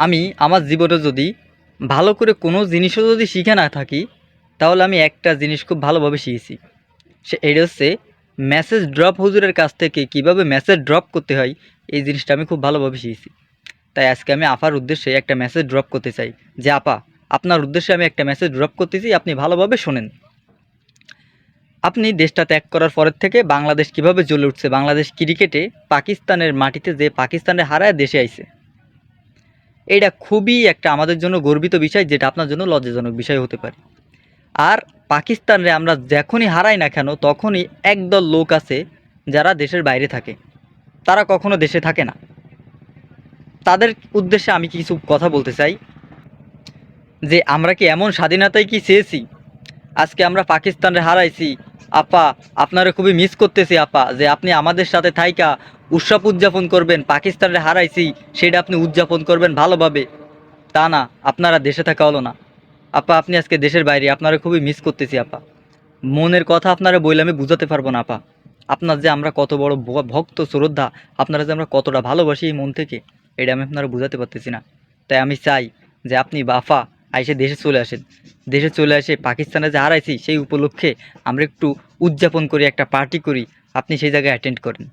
আমি আমার জীবনে যদি ভালো করে কোনো জিনিসও যদি শিখে না থাকি, তাহলে আমি একটা জিনিস খুব ভালোভাবে শিখেছি। সে এটা হচ্ছে মেসেজ ড্রপ হুজুরের কাছ থেকে কীভাবে মেসেজ ড্রপ করতে হয়, এই জিনিসটা আমি খুব ভালোভাবে শিখেছি। তাই আজকে আমি আপার উদ্দেশ্যে একটা মেসেজ ড্রপ করতে চাই। যে, আপা, আপনার উদ্দেশ্যে আমি একটা মেসেজ ড্রপ করতেছি, আপনি ভালোভাবে শোনেন। আপনি দেশটা ত্যাগ করার পরের থেকে বাংলাদেশ কীভাবে জ্বলে উঠছে, বাংলাদেশ ক্রিকেটে পাকিস্তানের মাটিতে যে পাকিস্তানে হারায়, দেশে আইছে। এটা খুবই একটা আমাদের জন্য গর্বিত বিষয়, যেটা আপনার জন্য লজ্জাজনক বিষয় হতে পারে। আর পাকিস্তানরে আমরা যখনই হারাই না কেন, তখনই একদল লোক আছে যারা দেশের বাইরে থাকে। তারা কখনো দেশে থাকে না। তাদের উদ্দেশ্যে আমি কিছু কথা বলতে চাই, যে আমরা কি এমন স্বাধীনতায় কি চেয়েছি? আজকে আমরা পাকিস্তানরে হারাইছি। আপা, আপনারা খুবই মিস করতেছি, আপা, যে আপনি আমাদের সাথে থাইকা উৎসব উদযাপন করবেন, পাকিস্তানরে হারাইছি, সেটা আপনি উদযাপন করবেন ভালোভাবে। তা না, আপনারা দেশে থাকা হলো না। আপা, আপনি আজকে দেশের বাইরে, আপনারা খুবই মিস করতেছি, আপা। মনের কথা আপনারা বইলে আমি বুঝাতে পারব না, আপা। আপনার যে আমরা কত বড় ভক্ত, শ্রদ্ধা, আপনারা যে আমরা কতটা ভালোবাসি এই মন থেকে, এটা আমি আপনারা বুঝাতে পারতেছি না। তাই আমি চাই যে আপনি বাফা আইসে দেশে চলে আসেন। দেশে চলে আসে পাকিস্তানে যে হারাইছি, সেই উপলক্ষে আমরা একটু উদযাপন করি, একটা পার্টি করি, আপনি সেই জায়গায় অ্যাটেন্ড করেন।